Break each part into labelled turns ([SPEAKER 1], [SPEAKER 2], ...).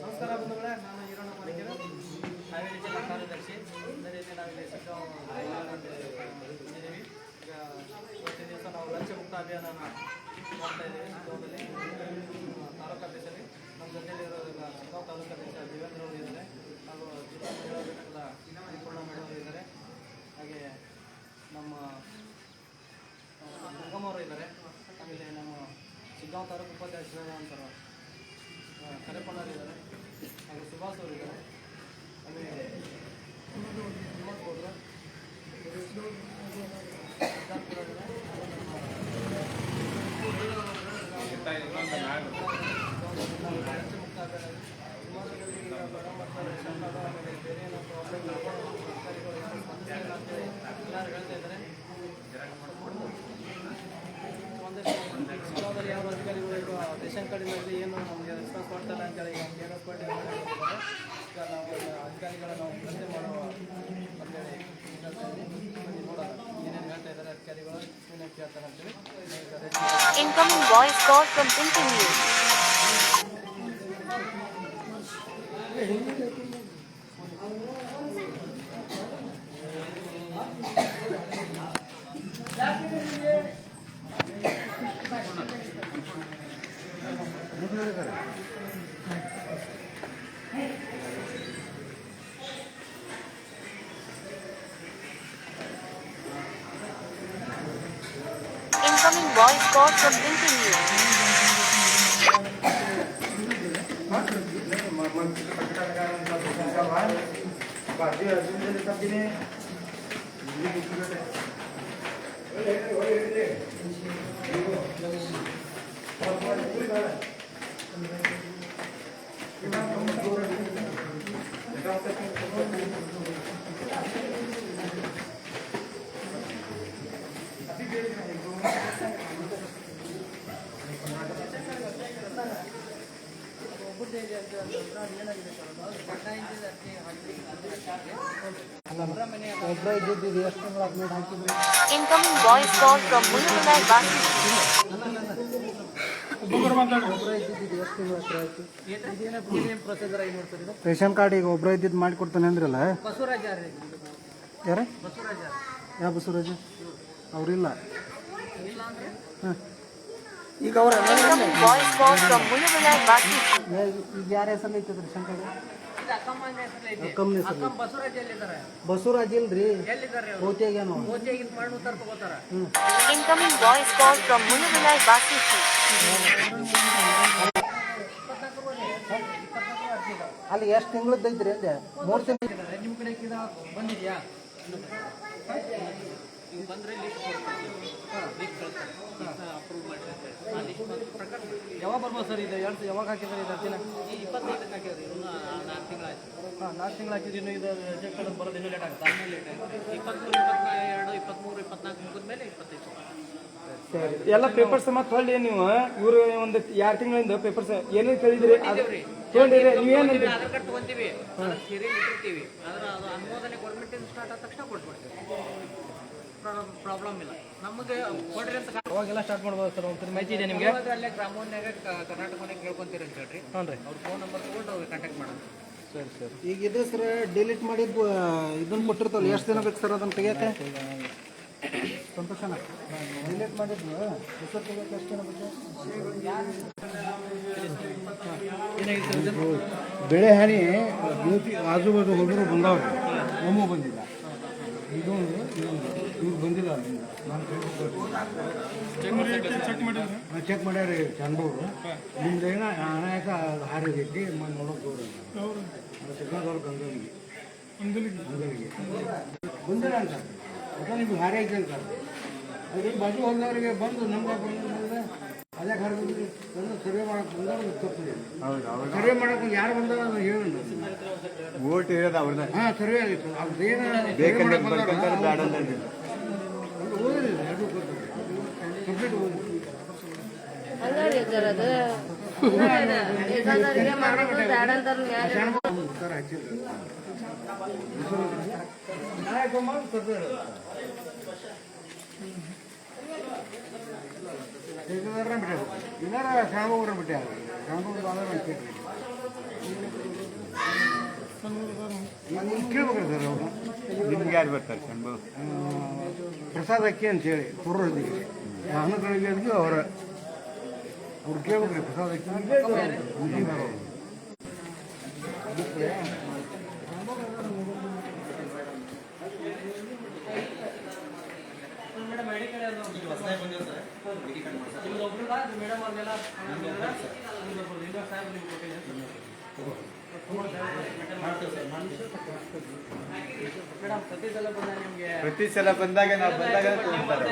[SPEAKER 1] ನಮಸ್ಕಾರ ಬಂಧುಗಳೇ, ನಾನು ಈರಣ್ಣ ಮಾಲಿಕರು ಹಾವೇರಿ ಜಿಲ್ಲಾ ಕಾರ್ಯದರ್ಶಿ. ಅದೇ ರೀತಿ ನಾವಿಲ್ಲಿ ಸಿಗ್ಗಾಂವ್ ಈಗ ಇವತ್ತಿನ ದಿವಸ ನಾವು ಲಂಚ ಅಭಿಯಾನ ಮಾಡ್ತಾ ಇದ್ದೀವಿ ತಾಲೂಕು ದೇಶದಲ್ಲಿ ನಮ್ಮ ಜೊತೆಲಿ ಇರೋದು ಈಗ ಸಿಗ್ಗಾಂವ್ ತಾಲೂಕು ಅಧ್ಯಕ್ಷ ದೇವೇಂದ್ರ ಅವರು ಇದ್ದಾರೆ ಹಾಗೂ ಜಿಲ್ಲಾ ಮಹಿಳಾ ಘಟಕದ ಅನ್ನಪೂರ್ಣ ಮೇಡಮ್ ಅವರು ಇದ್ದಾರೆ ಹಾಗೆ ನಮ್ಮ ದುರ್ಗಮ್ಮ ಅವರು ಇದ್ದಾರೆ ಆಮೇಲೆ ನಮ್ಮ ಸಿಗ್ಗಾಂವ್ ತಾಲೂಕು ಉಪಾಧ್ಯಕ್ಷರು ಅಂತಾರೆ ಕರೆಪಣ್ಣರು ಇದ್ದಾರೆ. ಹಾಗೂ ಸುಭಾಷ್ ಅವರು ಇದ್ದಾರೆ. ಆಮೇಲೆ ಹಿಮ್ಮತ್ ಗೌಡ್ರು ಸಿದ್ಧಾರ್ಥ ಗೌಡ್ರು ಇದ್ದಾರೆ. ರಾಜ್ಯ ಮುಕ್ತ ಅಭಿಯಾನ. ಸುಮಾರು ಜನರಿಗೆ ಈಗ ಬಡ ಮಕ್ಕಳು ರೇಷನ್ ಕಾರ್ಡು ಆಮೇಲೆ ಬೇರೆ ಏನೋ ಪ್ರಾಬ್ಲಮ್ ಸರ್ಕಾರಿಗಳು ಏನು ಸ್ಪಂದಿಸಿಲ್ಲ ಅಂತೇಳಿ ಎಲ್ಲರೂ ಹೇಳ್ತಾ ಇದ್ದಾರೆ ಒಂದಷ್ಟು ಶಿವಮೊಗ್ಗದಲ್ಲಿ ಯಾವ ಅಧಿಕಾರಿಗಳು ಈಗ ರೇಷನ್ ಕಾರ್ಡಿನಲ್ಲಿ ಏನು ನಮಗೆ ರೆಸ್ಪಾನ್ಸ್ ಮಾಡ್ತಾಯಿಲ್ಲ ಅಂತೇಳಿ ಈಗ ಕೆ ಎಸ್ ಪಾಟೀಲ್ ಅವರು ಹೇಳಿದ್ದಾರೆ. ಈಗ ನಾವು ಈಗ ಅಧಿಕಾರಿಗಳ ನಾವು ಪ್ರಶ್ನೆ ಮಾಡುವ ಅಂತೇಳಿ ಹೇಳ್ತಾ ಇದ್ದೀವಿ. ಬನ್ನಿ ನೋಡೋಣ ಏನೇನು ಹೇಳ್ತಾ ಇದ್ದಾರೆ ಅಧಿಕಾರಿಗಳು ಏನೇನು ಕೇಳ್ತಾರೆ ಅಂತೇಳಿ ಈಗ ration
[SPEAKER 2] Incoming voice call from Continue. incoming voice call from
[SPEAKER 1] Lincoln Thank you.
[SPEAKER 2] Incoming voice call from Mulumulai
[SPEAKER 1] Bus.
[SPEAKER 3] Ration card ಈಗ ಒಬ್ಬರ ಇದ್ದಿದ್ದು ಮಾಡಿಕೊಡ್ತಾನೆ ಅಂದ್ರಲ್ಲ?
[SPEAKER 1] ಬಸವರಾಜ ಯಾರು?
[SPEAKER 3] ಯಾವ ಬಸವರಾಜ? ಅವ್ರಿಲ್ಲ. ಹಾಂ.
[SPEAKER 1] ಈಗ ಅವ್ರ.
[SPEAKER 3] ಈಗ ಯಾರ ಹೆಸರಲ್ಲಿ ಐತದ ರೇಷನ್ ಕಾರ್ಡ್? ಅಕ್ಕಮ್ಮನ ಹೆಸರು
[SPEAKER 1] ಅಕ್ಕಮ್ಮ ಬಸವರಾಜ್ ಎಲ್ಲಿದ್ದಾರೆ?
[SPEAKER 3] ಬಸವರಾಜ್ ಇಲ್ರಿ.
[SPEAKER 1] ಎಲ್ಲಿದ್ದಾರೆ ಮಣ್ಣು ತಗೋತಾರ.
[SPEAKER 2] Incoming call from.
[SPEAKER 3] ಅಲ್ಲಿ ಎಷ್ಟು ತಿಂಗಳದ್ದು ಐತ್ರಿ ಅಂದೆ ಮೂರು ತಿಂಗಳು
[SPEAKER 1] ನಿಮ್ಮ ಕಡೆ ಈಗ ಬಂದಿದ್ಯಾ? ಈಗ ಬಂದ್ರೆ ಲಿಸ್ಟ್ ಅಪ್ರೂವ್ ಮಾಡಿ ಆ ಲಿಸ್ಟ್ ಬಂದ ಪ್ರಕಾರ ಯಾವಾಗ ಬರ್ಬೋದು ಸರ್ ಇದು? ಎರಡು ಯಾವಾಗ ಹಾಕಿದ್ದಾರೆ ಇದು ಅರ್ಜಿನ? ಈ ಇಪ್ಪತ್ತೈದಕ್ಕೆ ಹಾಕಿದ್ರಿ ಇನ್ನು ನಾಲ್ಕು ತಿಂಗಳಾಯ್ತು ಹಾಂ ನಾಲ್ಕು ತಿಂಗಳು ಹಾಕಿದ್ರಿ ಇನ್ನು ಇದು ರಿಜೆಕ್ಟ್ ಕಡೆ ಬರೋದು ಇನ್ನೂ ಲೇಟ್ ಆಗುತ್ತೆ? ಆಮೇಲೆ ಲೇಟ್ ಆಗುತ್ತೆ. ಇಪ್ಪತ್ತ್ಮೂರು ಇಪ್ಪತ್ತೆರಡು ಇಪ್ಪತ್ತ್ಮೂರು ಇಪ್ಪತ್ನಾಲ್ಕು ಮುಗಿದ ಮೇಲೆ ಇಪ್ಪತ್ತೈದು
[SPEAKER 4] ಎಲ್ಲ ಪೇಪರ್ಸ್ ಮತ್ತೆ ಹೊಳ್ಳಿ ನೀವು. ಇವರು ಒಂದು ಎರಡು ತಿಂಗಳಿಂದ ಪೇಪರ್ಸ್ ಏನೇನು ಕೇಳಿದ್ರಿ ತೊಗೊಂಡಿರಿ ನೀವೇನು
[SPEAKER 1] ಆಧಾರ್ ಕಾರ್ಡ್ ತೊಗೊಂತೀವಿ. ಹಿರಿಯ ಇಟ್ಟಿರ್ತೀವಿ. ಅದರ ಅದು ಅನುಮೋದನೆ ಗೌರ್ಮೆಂಟಿಂದ ಸ್ಟಾರ್ಟ್ ಆದ ತಕ್ಷಣ ಕೊಟ್ಬಿಡ್ತೀವಿ. ಪ್ರಾಬ್ಲಮ್ ಇಲ್ಲ. ನಮಗೆ ಕೊಡ್ರಿ ಅಂತ ಅವಾಗೆಲ್ಲ ಸ್ಟಾರ್ಟ್ ಮಾಡ್ಬೋದು ಸರ್? ಒಂದು ಮಾಹಿತಿ ಇದೆ ನಿಮಗೆ? ಅಲ್ಲೇ ಗ್ರಾಮೋನ್ಯಾಗ ಕರ್ನಾಟಕ ಮನೆಗೆ ಕೇಳ್ಕೊಂತೀರಿ ಅಂತ ಹೇಳ್ರಿ. ಹ್ಞೂ ರೀ. ಅವ್ರ ಫೋನ್ ನಂಬರ್ ತೊಗೊಂಡು ಕಾಂಟ್ಯಾಕ್ಟ್ ಮಾಡೋದು
[SPEAKER 4] ಸರಿ ಸರ್.
[SPEAKER 3] ಈಗ ಇದು ಸರ್ ಡಿಲೀಟ್ ಮಾಡಿ ಇದನ್ನ ಕೊಟ್ಟಿರ್ತಾವಲ್ಲ ಎಷ್ಟು ದಿನ ಬೇಕು ಸರ್ ಅದನ್ನ ತೆಗಿಯಕ್ಕೆ? ಸಂತೋಷನ? ಡಿಲೀಟ್ ಮಾಡಿದ್ದು ಹೆಸರು ತೆಗಿಯಕ್ಕೆ ಎಷ್ಟು ದಿನ ಬೇಕು? ಬೆಳೆ ಹಾನಿ ಜ್ಯೋತಿ ಆಜು ಬಾಜು ಹೋದ್ರು ಬಂದವ್ರಿ. ನಮಗೂ ಬಂದಿಲ್ಲ. ಇದೊಂದು. ಚೆಕ್ ಮಾಡ್ಯಾರ ಚಂದೂರು. ನಿಮ್ದು ಏನ ಅನಾಯಕ ಹಾರಿದೈತಿ ಮಾಡಿ ನೋಡೋಕೆ ಹೋಗ್ರಿ ಸಿಗ್ನದವ್ರು ಗಂಗಲಿಗೆ ಗಂಗಲಿಗೆ ಬಂದಿಲ್ಲ ಅಂತ ಒಟ್ಟು ನಿಮ್ಗೆ ಹಾರಿ ಐತೆ ಅಂತ ಅದ್ರ ಬಾಜು ಹೋದವರಿಗೆ ಬಂದು ನಮ್ಗೆ ಬಂದ್ರೆ ಅದೇ ಹಾರಿ ಬಂದ್ರಿ ಬಂದು ಸರ್ವೆ ಮಾಡಕ್ಕೆ ಬಂದವ್ರು ತಪ್ಪಿದೆ ಸರ್ವೆ ಮಾಡಕ್ಕೆ ಯಾರು ಬಂದಾರ ಅದು ಹೇಳೋಣ.
[SPEAKER 5] ಓಟ್ ಇರೋದು ಅವ್ರನ್ನ
[SPEAKER 3] ಹಾಂ ಸರ್ವೆ ಆಗಿತ್ತು. ಏನು
[SPEAKER 5] ಬೇಕಂದ್ರೆ
[SPEAKER 3] ಇನ್ನಾರ ಶಾಮೂರ ಬಿಟ್ಟೆ ಶಾಮೂರ ಬಾಳ ಸರ್
[SPEAKER 5] ನಿಮ್ಗೆ ಯಾರು ಬರ್ತಾರೆ
[SPEAKER 3] ಅಂತೇಳಿ ಅನುಗಳಿಗೆ ಅವರ ಅವ್ರು ಕೇಳ್ಬೇಕ್ರಿ ಪ್ರಸಾದ
[SPEAKER 1] ಮೇಡಮ್ ಅವ್ರಿಗೆಲ್ಲ ಪ್ರತಿ ಸಲ ಬಂದಾಗ
[SPEAKER 5] ನಾವು ಬಂದಾಗ ತಗೊಂತಾರೆ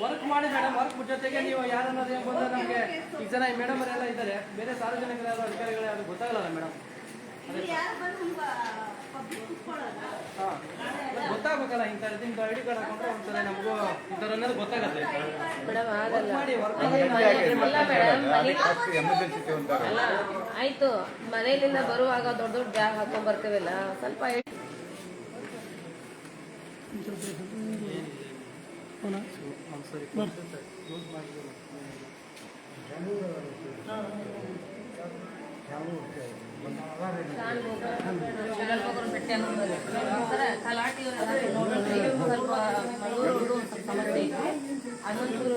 [SPEAKER 1] ವರ್ಕ್ ಮಾಡಿ ಮೇಡಮ್ ವರ್ಕ್ ಜೊತೆಗೆ ನೀವು ಯಾರನ್ನಾದ್ರು ಏನ್ ಬಂದ್ರೆ ನಮಗೆ. ಈ ಜನ ಮೇಡಮ್ ಅವರೆಲ್ಲ ಇದ್ದಾರೆ. ಬೇರೆ ಸಾರ್ವಜನಿಕರ ಅಧಿಕಾರಿಗಳು ಯಾರು ಗೊತ್ತಾಗಲ್ಲ ಮೇಡಮ್ ಗೊತ್ತಾಗ್ಬೇಕಲ್ಲ ಇಂಥ ನಿಮ್ದು ಐ ಡಿ ಕಾರ್ಡ್ ಹಾಕೊಂಡ್ರೆ ಒಂದ್ಸಲ ನಮಗೂ ಇಂಥವ್ರು ಅನ್ನೋದು ಗೊತ್ತಾಗತ್ತೆ.
[SPEAKER 6] ಮೇಡಮ್ ಆಗಲ್ಲ. ಆಯ್ತು. ಮನೆಯಲ್ಲಿಂದ ಬರುವಾಗ ದೊಡ್ಡ ದೊಡ್ಡ ಬ್ಯಾಗ್ ಹಾಕೊಂಡ್ ಬರ್ತೇವಲ್ಲ ಸ್ವಲ್ಪ ಹೇಳಿ. ಸರ, ನೋಡ್ರಿ. ಸ್ವಲ್ಪ ಸಮಸ್ಯೆ ಐತಿ. ಅದೊಂಚೂರು